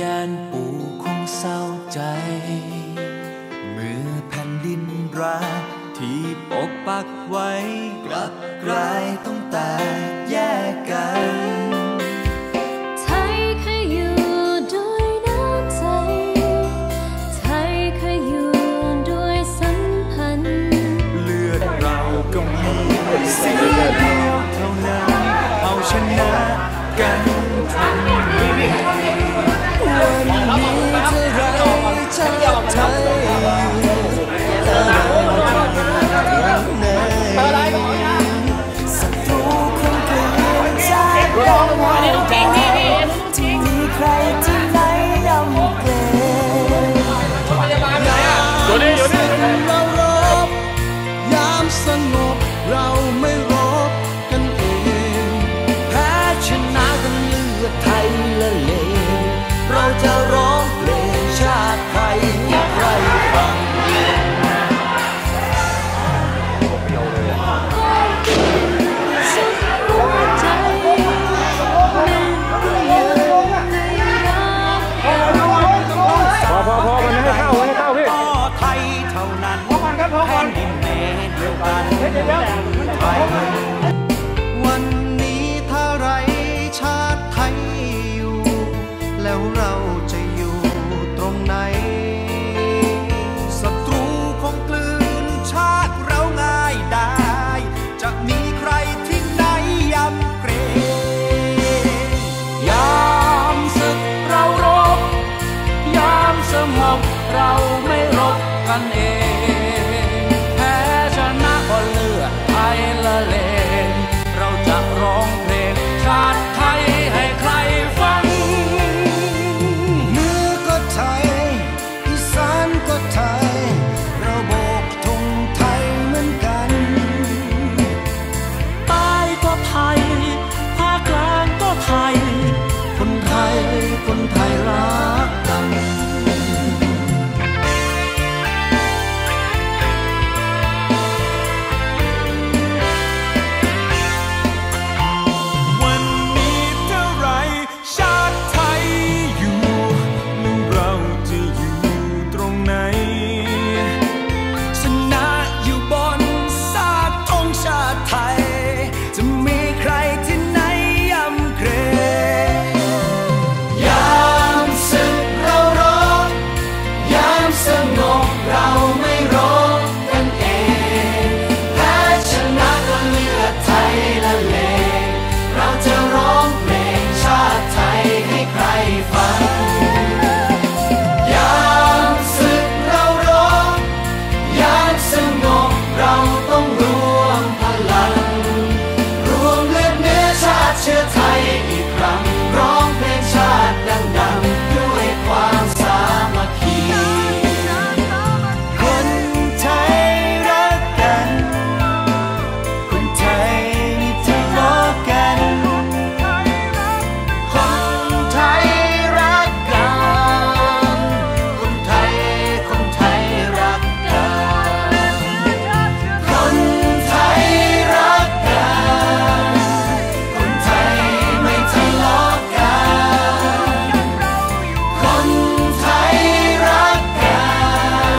ญาณปู่คงเศร้าใจ เมื่อแผ่นดินราที่ปกปักไว้ กลับกลายต้องแตกแยกกัน We're all one. và